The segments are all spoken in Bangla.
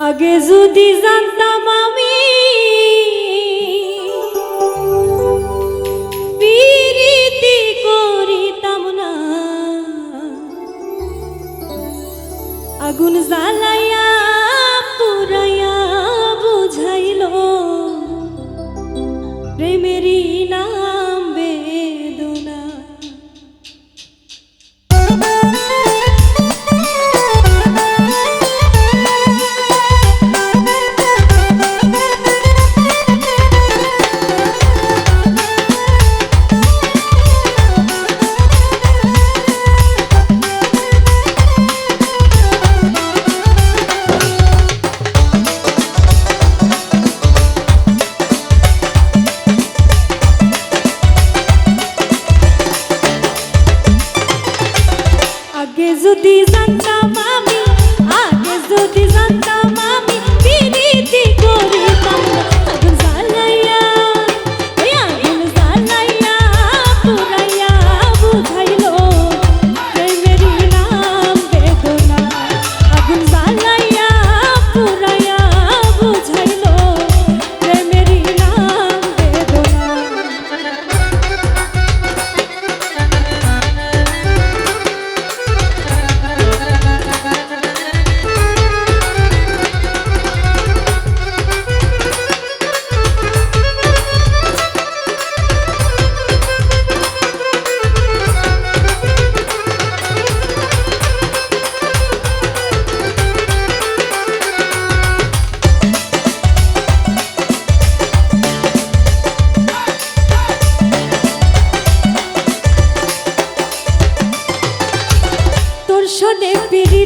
আগে যদি জানতাম আমি পিরিতি করিতাম না। আগুন জ্বালাইয়া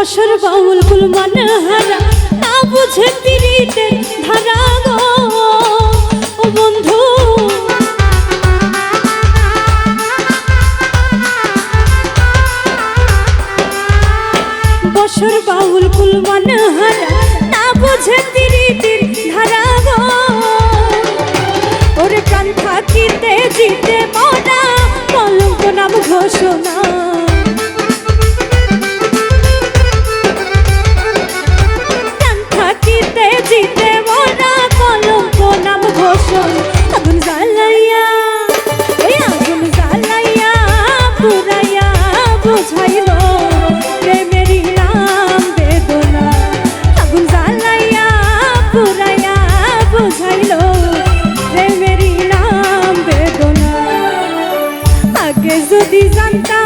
বসর বাউল কুল মানে হারা না বুঝে তিরিতে ধারা গো। বন্ধু বসর বাউল কুল মানে হারা না বুঝে তিরিতে ধারা গো। ওর প্রাণ থাকিতে জিতে মনা কলঙ্ক নাম ঘোষণা। যদি জানতাম